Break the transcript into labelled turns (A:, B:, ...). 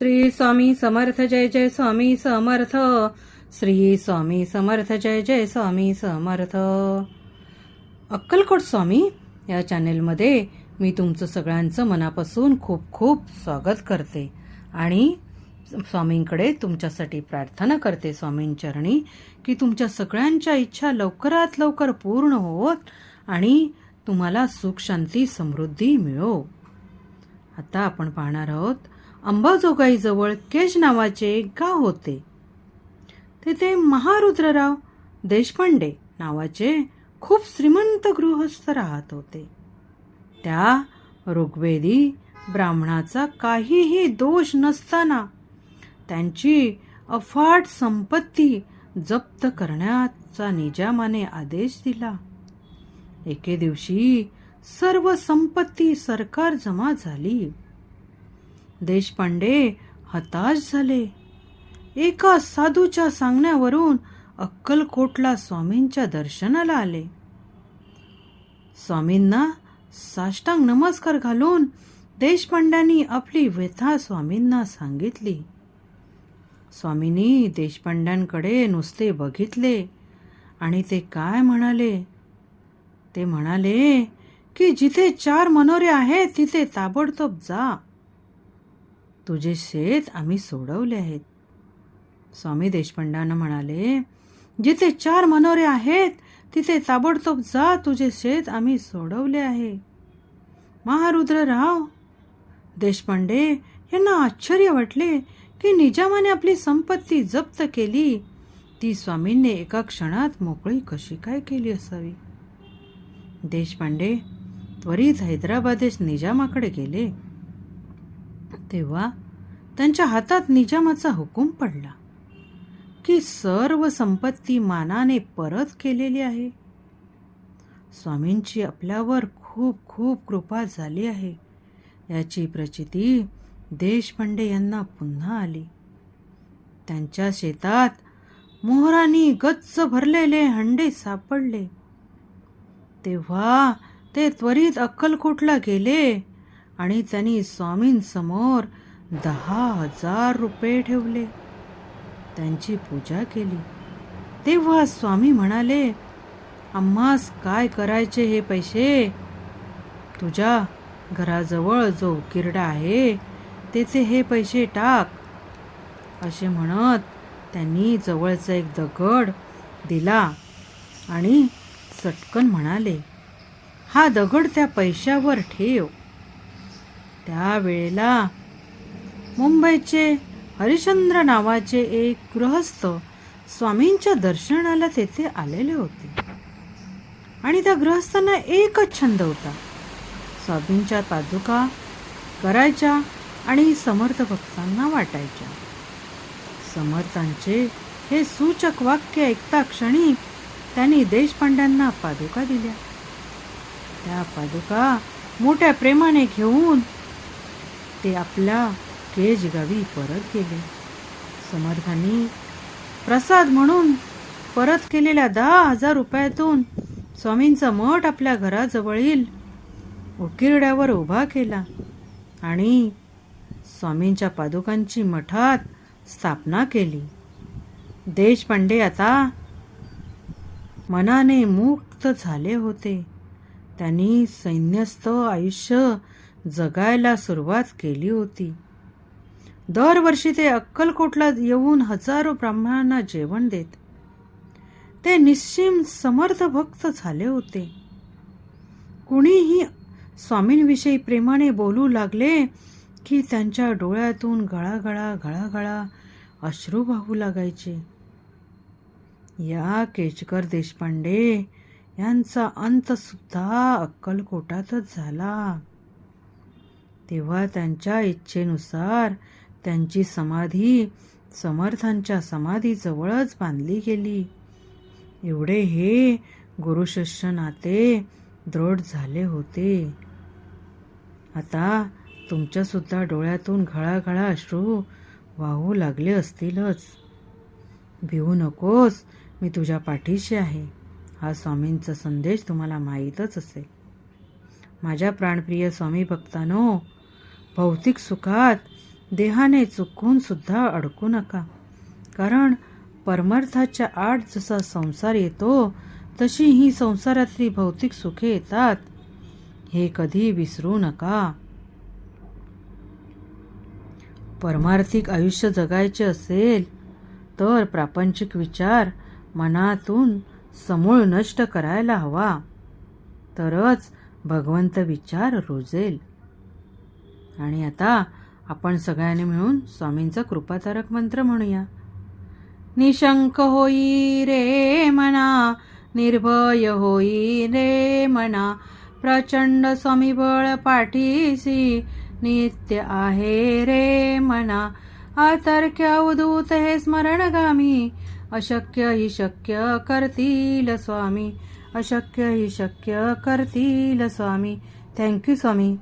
A: श्री स्वामी समर्थ जय जय स्वामी समर्थ. श्री स्वामी समर्थ जय जय स्वामी समर्थ. अक्कलकोट स्वामी या चॅनेलमध्ये मी तुमचं सगळ्यांचं मनापासून खूप खूप स्वागत करते. आणि स्वामींकडे तुमच्यासाठी प्रार्थना करते स्वामींचरणी की तुमच्या सगळ्यांच्या इच्छा लवकरात लवकर पूर्ण होत आणि तुम्हाला सुख शांती समृद्धी मिळो. आता आपण पाहणार आहोत अंबाजोगाईजवळ केज नावाचे एक गाव होते. तेथे महारुद्रराव देशपांडे नावाचे खूप श्रीमंत गृहस्थ राहत होते. त्या ऋग्वेदी ब्राह्मणाचा काहीही दोष नसताना त्यांची अफाट संपत्ती जप्त करण्याचा निजामाने आदेश दिला. एके दिवशी सर्व संपत्ती सरकार जमा झाली. देशपांडे हताश झाले. एका साधूच्या सांगण्यावरून अक्कलकोटला स्वामींच्या दर्शनाला आले. स्वामींना साष्टांग नमस्कार घालून देशपांड्यांनी आपली व्यथा स्वामींना सांगितली. स्वामींनी देशपांड्यांकडे नुसते बघितले आणि ते काय म्हणाले? ते म्हणाले की जिथे चार मनोरे आहेत तिथे ताबडतोब जा. तुझे शेत आम्ही सोडवले आहेत. स्वामी देशपांडानं म्हणाले जिथे चार मनोरे आहेत तिथे ताबडतोब जा तुझे शेत आम्ही सोडवले आहे. महारुद्रराव देशपांडे यांना आश्चर्य वाटले की निजामाने आपली संपत्ती जप्त केली. ती स्वामींनी एका क्षणात मोकळी कशी काय केली असावी? देशपांडे त्वरित हैदराबादेश निजामाकडे गेले. तेव्हा त्यांच्या हातात निजामाचा हुकूम पडला की सर्व संपत्ती मानाने परत केलेली आहे. स्वामींची आपल्यावर खूप खूप कृपा झाली आहे. याची प्रचिती देशपांडे यांना पुन्हा आली. त्यांच्या शेतात मोहरांनी गच्च भरलेले हंडे सापडले. तेव्हा ते त्वरित अक्कलकोटला गेले. आणि त्यांनी स्वामींसमोर दहा हजार रुपये ठेवले. त्यांची पूजा केली. तेव्हा स्वामी म्हणाले आम्हास काय करायचे हे पैसे? तुझ्या घराजवळ जो किरडा आहे त्याचे हे पैसे टाक. असे म्हणत त्यांनी जवळचा एक दगड दिला आणि चटकन म्हणाले हा दगड त्या पैशावर ठेव. त्यावेळेला मुंबईचे हरिश्चंद्र नावाचे एक गृहस्थ स्वामींच्या दर्शनाला तेथे आलेले होते. आणि त्या गृहस्थांना एकच छंद होता. स्वामींच्या पादुका करायच्या आणि समर्थ भक्तांना वाटायच्या. समर्थांचे हे सूचक वाक्य ऐकता क्षणी त्यांनी देशपांड्यांना पादुका दिल्या. त्या पादुका मोठ्या प्रेमाने घेऊन ते आपल्या केजगावी परत गेले. समर्थांनी प्रसाद म्हणून परत केलेल्या दहा हजार रुपयातून स्वामींचा मठ आपल्या घराजवळील उकिरड्यावर उभा केला आणि स्वामींच्या पादुकांची मठात स्थापना केली. देशपांडे आता मनाने मुक्त झाले होते. त्यांनी सैन्यस्थ आयुष्य जगायला सुरुवात केली होती. दरवर्षी ते अक्कलकोटला येऊन हजारो ब्राह्मणांना जेवण देत. ते निश्चिम समर्थ भक्त झाले होते. कुणीही स्वामींविषयी प्रेमाने बोलू लागले की त्यांच्या डोळ्यातून गळागळा गळागळा अश्रू वाहू लागायचे. या केचकर देशपांडे यांचा अंतसुद्धा अक्कलकोटातच झाला. तेव्हा त्यांच्या इच्छेनुसार त्यांची समाधी समर्थांच्या समाधीजवळच बांधली गेली. एवढे हे गुरुशिष्य नाते दृढ झाले होते. आता तुमच्यासुद्धा डोळ्यातून घळाघळा अश्रू वाहू लागले असतीलच. भिवू नकोस मी तुझ्या पाठीशी आहे. हा स्वामींचा संदेश तुम्हाला माहीतच असेल. माझ्या प्राणप्रिय स्वामी भक्तानो भौतिक सुखात देहाने चुकून सुद्धा अडकू नका. कारण परमार्थाच्या आड जसा संसार येतो तशी ही संसारातली भौतिक सुखे येतात. हे कधी विसरू नका. परमार्थिक आयुष्य जगायचे असेल तर प्रापंचिक विचार मनातून समूळ नष्ट करायला हवा. तरच भगवंत विचार रुजेल. आणि आता आपण सगळ्यांनी मिळून स्वामींचा कृपातारक मंत्र म्हणूया. निशंक होई रे मना निर्भय होई रे मना प्रचंड स्वामीबळ पाठीसी नित्य आहे रे मना. अतर्क्य अवधूत हे स्मरणगामी अशक्य ही शक्य करतील स्वामी अशक्य ही शक्य करतील स्वामी. थँक्यू स्वामी.